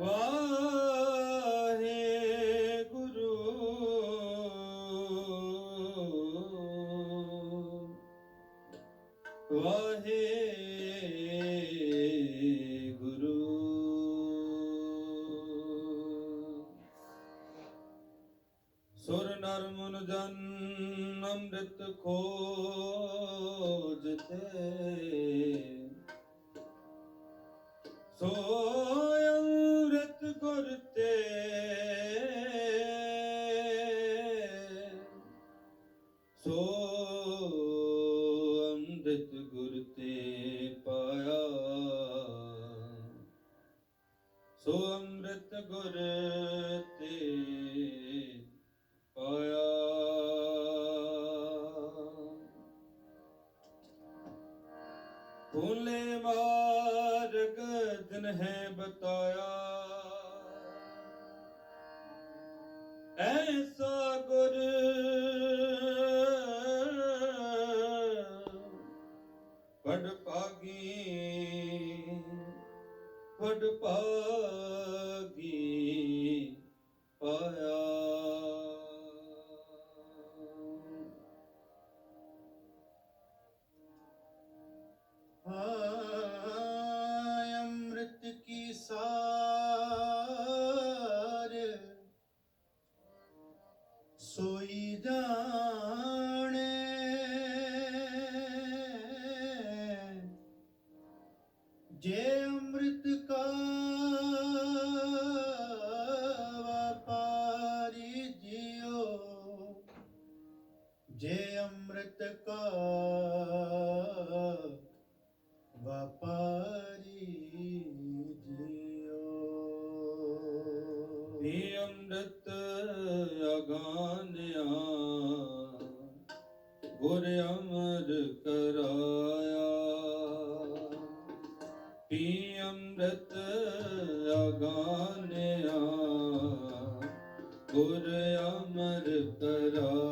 ਵਾਹਿਗੁਰੂ। ਸੁਰ ਨਰ ਮਨ ਜਨ ਅੰਮ੍ਰਿਤ ਖੋਜਤੇ ਸੋ ਗੁਰ ਤੇ ਸੋ ਅੰਮ੍ਰਿਤ ਗੁਰ ਤੇ ਪਾਇਆ। ਸੋ ਅੰਮ੍ਰਿਤ ਗੁਰ ਜੇ ਅੰਮ੍ਰਿਤ ਕਾ ਵਪਾਰੀ ਜਿਉ। ਇਹ ਅੰਮ੍ਰਿਤ ਅਗਾਨਿਆ, ਗੁਰ ਅਮਰ ਕਰਾਇਆ। ਪੀ ਅੰਮ੍ਰਿਤ ਅਗਾਨਿਆ, ਗੁਰ ਅਮਰ ਕਰਾਇਆ।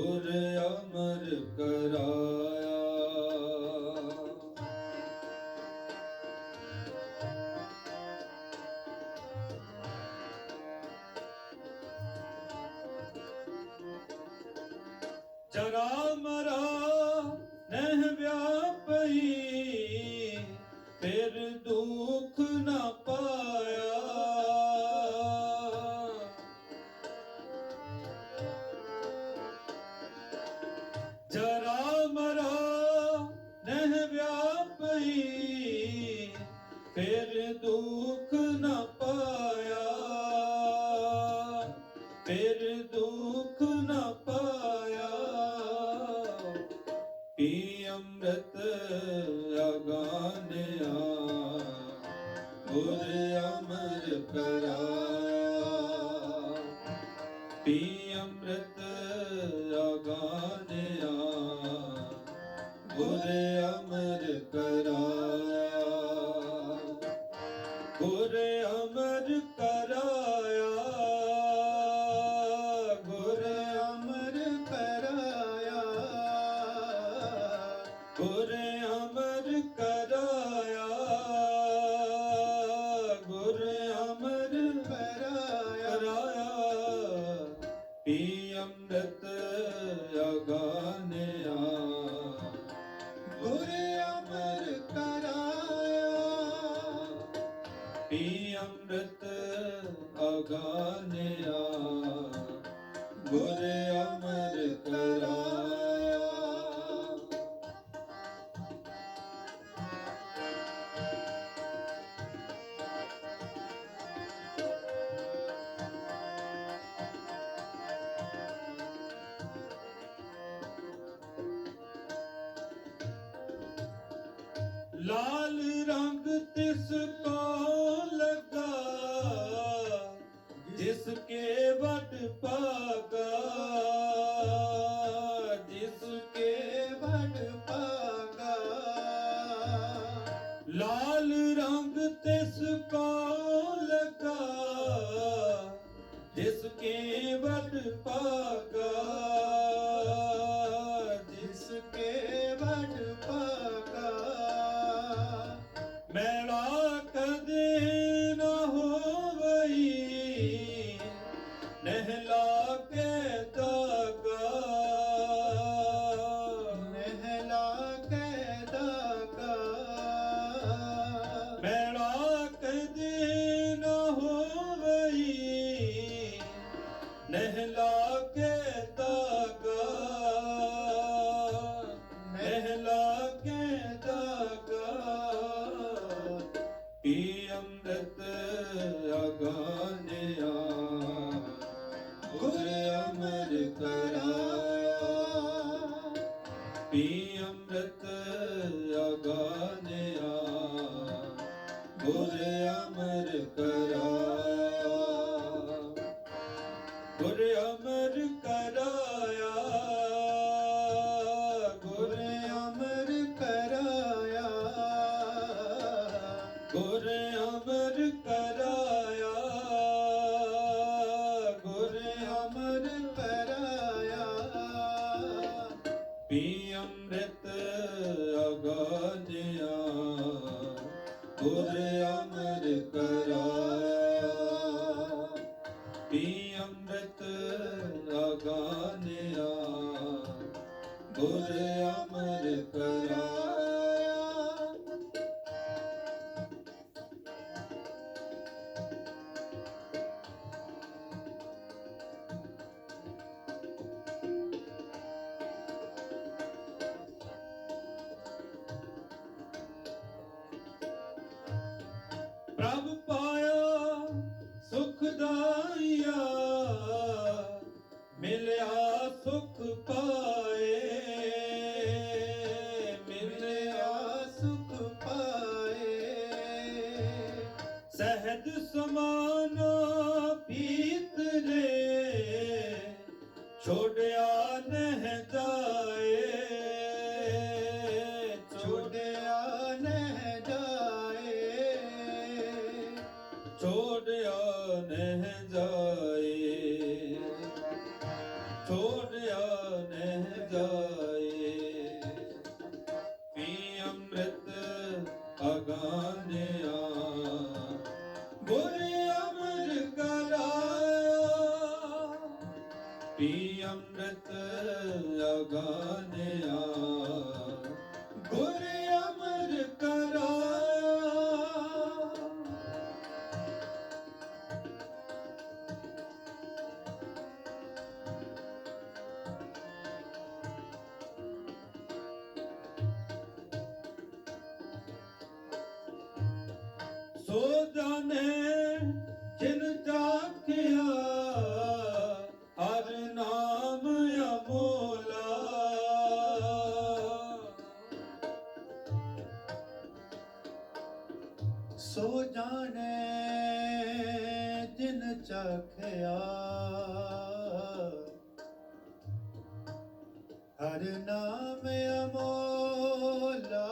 ਗੁਰ ਗੁਰ ਅਮਰ ਕਰਾਇਆ, ਗੁਰ ਅਮਰ ਕਰਾਇਆ, ਗੁਰ ਅਮਰ ਕਰਾਇਆ, ਗੁਰ ਅਮਰ ਕਰਾਇਆ। ਪੀ ਅੰਮ੍ਰਿਤ ਅਗਾਨਿਆ ਲਾਲ ਰੰਗ ਤਿਸ ਕਾ ਗੁਰ ਅਮਰ ਕਰਾਇਆ। ਗੁਰ ਅਮਰ ਕਰਾਇਆ, ਗੁਰ ਅਮਰ ਕਰਾਇਆ। ਗੁਰ ਅਮਰ ਕਰਾਇਆ, ਗੁਰ ਅਮਰ ਕਰਾਇਆ। ਪੀ ਅੰਮ੍ਰਿਤ ਪ੍ਰਭ ਪਾਇਆ ਸੁਖ ਦਾ ਨਹਿ ਜਾਏ। ਛੋੜਿਆ ਨਹਿ ਜਾਏ। ਪੀ ਅੰਮ੍ਰਿਤ ਅਗਾਨਿਆ। ਗੁਰ ਅਮਰ ਨਾਮ ਅਮੋਲਾ।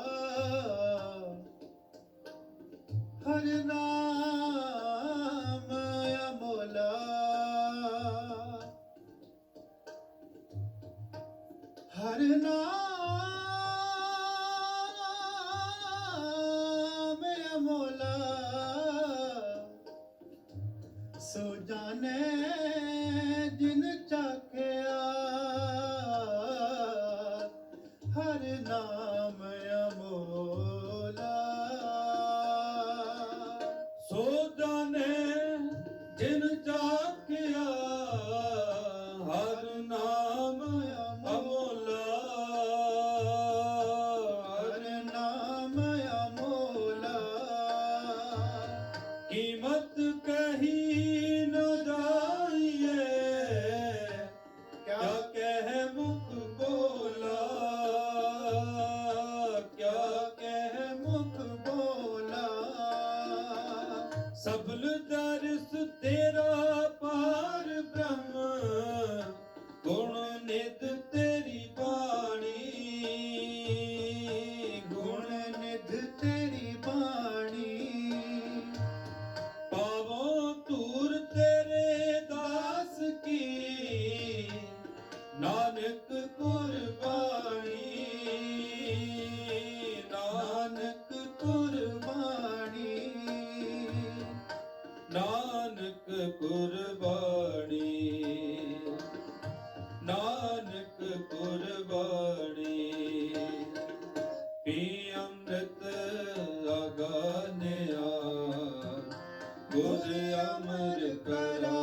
ਹਰ ਨਾਮ ਸੋ ਜਾਣੇ ਜਿਨ ਚਾਕਿਆ Deus. Good.